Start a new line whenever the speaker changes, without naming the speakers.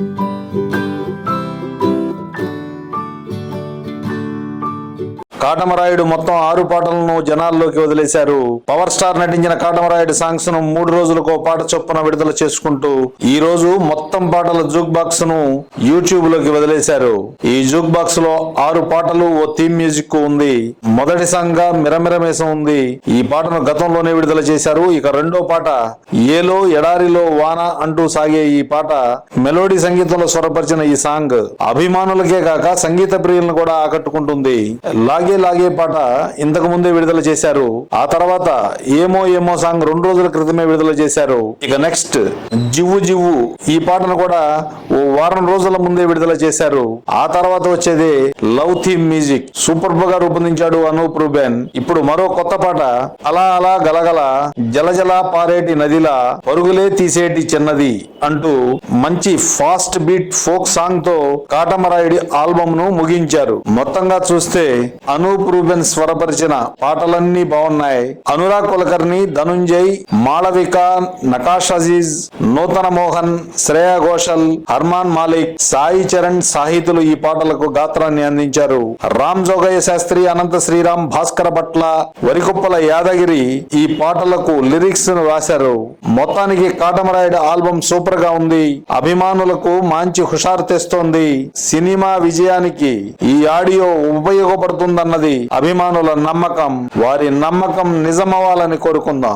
Thank you. Katamarayudu మొత్తం ఆరు పాటలను జనాల్లోకి వదిలేశారు. పవర్ స్టార్ నటించిన కాటమరాయుడు సాంగ్స్ను మూడు రోజులకు పాట చొప్పున విడుదల చేసుకుంటూ ఈ రోజు మొత్తం పాటల జూక్ బాక్స్ను యూట్యూబ్లోకి వదిలేశారు. ఈ జూక్ బాక్స్లో ఆరు పాటలు ఓ థీమ్ మ్యూజిక్ ఉంది. మొదటి సాంగ్గా మిరమిరమేసం ఉంది. ఈ పాటను గతంలోనే విడుదల చేశారు. ఇక రెండో పాట ఏలో ఎడారిలో వాన అంటూ సాగే ఈ పాట మెలోడీ సంగీతంలో స్వరపరిచిన ఈ సాంగ్ అభిమానులకే కాక సంగీత ప్రియులను కూడా ఆకట్టుకుంటుంది. లాగే లాగే పాట ఇంతకు ముందే విడుదల చేశారు. ఆ తర్వాత ఏమో ఏమో సాంగ్ రెండు రోజుల క్రితమే విడుదల చేశారు. ఇక నెక్స్ట్ జివ్వు జివ్వు ఈ పాటను కూడా ఓ వారం రోజుల ముందే విడుదల చేశారు. ఆ తర్వాత వచ్చేది లవ్ థీమ్ మ్యూజిక్. సూపర్గా రూపొందించాడు అనూప్ రూబెన్. ఇప్పుడు మరో కొత్త పాట అలా అలా గలగల జలజల పారేటి నదిలా పరుగులే తీసేటి చిన్నది అంటూ మంచి ఫాస్ట్ బీట్ ఫోక్ సాంగ్తో కాటమరాయుడి ఆల్బమ్ను ముగించారు. మొత్తంగా చూస్తే అనూప్ రూబెన్ స్వరపరిచిన పాటలన్నీ బాగున్నాయి అనురాగ్ కులకర్ణి ధనుంజయ్ మాళవిక నకాష్ అజీజ్ నూతన మోహన్ శ్రేయా ఘోషల్ హర్మాన్ మాలిక్ సాయి చరణ్ సాహితులు ఈ పాటలకు గాత్రాన్ని అందించారు. రామ్ జోగయ్య శాస్త్రి అనంత శ్రీరామ్ భాస్కర భట్ల వరికుప్పల యాదగిరి ఈ పాటలకు లిరిక్స్ను రాశారు. మొత్తానికి కాటమరాయుడు ఆల్బమ్ సూపర్గా ఉంది. అభిమానులకు మంచి హుషారు తెస్తోంది. సినిమా విజయానికి ఈ ఆడియో ఉపయోగపడుతుందన్నది అభిమానుల నమ్మకం. వారి నమ్మకం నిజమవ్వాలని కోరుకుందాం.